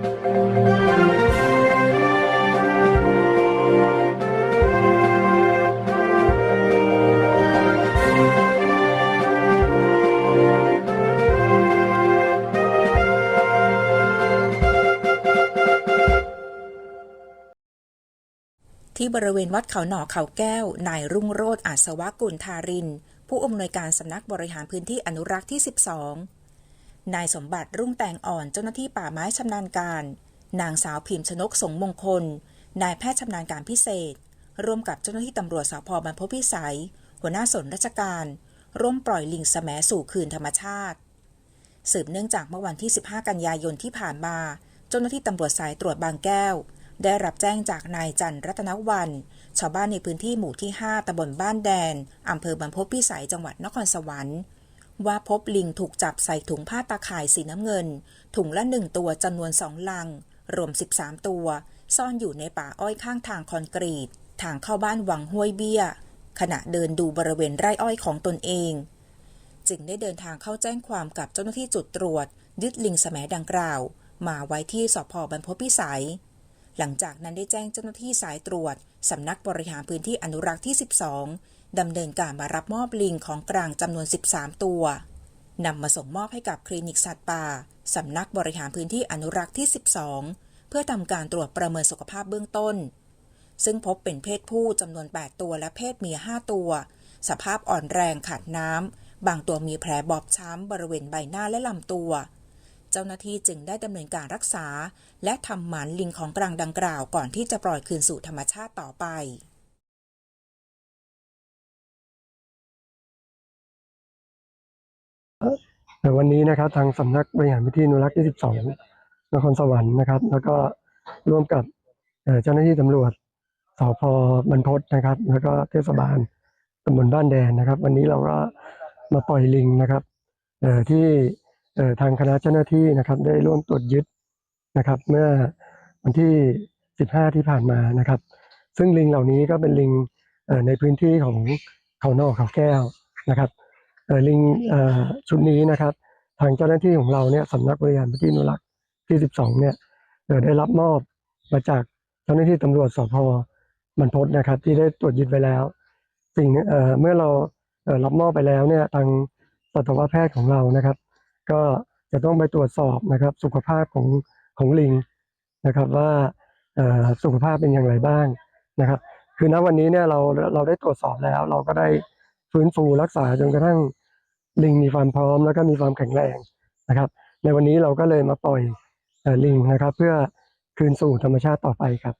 ที่บริเวณวัดเขาหน่อเขาแก้ว นายรุ่งโรจน์อาสวะกุลทาริน ผู้อำนวยการสำนักบริหารพื้นที่อนุรักษ์ที่ 12 นายสมบัติรุ่งแตงอ่อนเจ้าหน้าที่ป่าไม้ชำนาญการ นางสาวพิมพ์ชนกสงมงคล นายแพทย์ชำนาญการพิเศษ ร่วมกับเจ้าหน้าที่ตำรวจสพบรรพพิสัย หัวหน้าส่วนราชการ ร่วมปล่อยลิงแสมสู่คืนธรรมชาติ สืบเนื่องจากเมื่อวันที่ 15 กันยายนที่ผ่านมา เจ้าหน้าที่ตำรวจสายตรวจบางแก้ว ได้รับแจ้งจากนายจันทร์รัตนวัน ชาวบ้านในพื้นที่หมู่ที่ 5ตำบลบ้านแดนอำเภอบรรพพิสัยจังหวัดนครสวรรค์ ว่าพบลิงถูกจับใส่ถุงผ้าตาข่ายสีน้ำเงิน ถุงละหนึ่งตัวจำนวนสองลัง รวม 13 ตัว ซ่อนอยู่ในป่าอ้อยข้างทางคอนกรีต ทางเข้าบ้านวังห้วยเบี้ย ขณะเดินดูบริเวณไร่อ้อยของตนเอง จึงได้เดินทางเข้าแจ้งความกับเจ้าหน้าที่จุดตรวจ ยึดลิงแสมดังกล่าว มาไว้ที่สพบรรพพิสัย หลังจากนั้นได้แจ้งเจ้าหน้าที่สายตรวจ สำนักบริหารพื้นที่อนุรักษ์ที่ 12 ดำเนินการมารับมอบลิงของกลางจำนวน 13 ตัวนำมาส่งมอบให้กับคลินิกสัตว์ป่า สำนักบริหารพื้นที่อนุรักษ์ที่ 12 เพื่อทำการตรวจประเมินสุขภาพเบื้องต้น ซึ่งพบเป็นเพศผู้จำนวน 8 ตัวและเพศเมีย 5 ตัว สภาพอ่อนแรงขาดน้ำบางตัวมีแผลบอบช้ำบริเวณใบหน้าและลำตัว จ้าหน้าที่จึงได้ดำเนินการรักษา และทำหมันลิงของกลางดังกล่าวก่อนที่จะปล่อยคืนสู่ธรรมชาติต่อไปแต่วันนี้นะครับทางสำนักบริหารพื้นที่อนุรักษ์ที่12นครสวรรค์นะครับ แล้วก็ร่วมกับเจ้าหน้าที่ตำรวจสพบรรพตนะครับ แล้วก็เทศบาลตำบลบ้านแดนนะครับ วันนี้เราก็มาปล่อยลิงนะครับที่ ทางคณะเจ้าหน้าที่นะครับได้ร่วมตรวจยึดนะครับ เมื่อวันที่ 15 ที่ผ่านมานะครับ ซึ่งลิงเหล่านี้ก็เป็นลิงในพื้นที่ของเขานอกเขาแก้วนะครับลิงชุดนี้นะครับ ทางเจ้าหน้าที่ของเราเนี่ยสำนักบริหารพื้นที่อนุรักษ์ที่ 12 เนี่ยได้รับมอบมาจากเจ้าหน้าที่ตำรวจสพบรรพตนะครับ ที่ได้ตรวจยึดไปแล้ว สิ่งเเมื่อเรารับมอบไปแล้วเนี่ยทางสัตวแพทย์ของเรานะครับ ก็จะต้องไปตรวจสอบนะครับ สุขภาพของของลิงนะครับว่าสุขภาพเป็นอย่างไรบ้างนะครับ คือณวันนี้เนี่ยเราเราได้ตรวจสอบแล้ว เราก็ได้ฟื้นฟูรักษาจนกระทั่งลิงมีความพร้อมแล้วก็มีความแข็งแรงนะครับ ในวันนี้เราก็เลยมาปล่อยลิงนะครับ เพื่อคืนสู่ธรรมชาติต่อไปครับ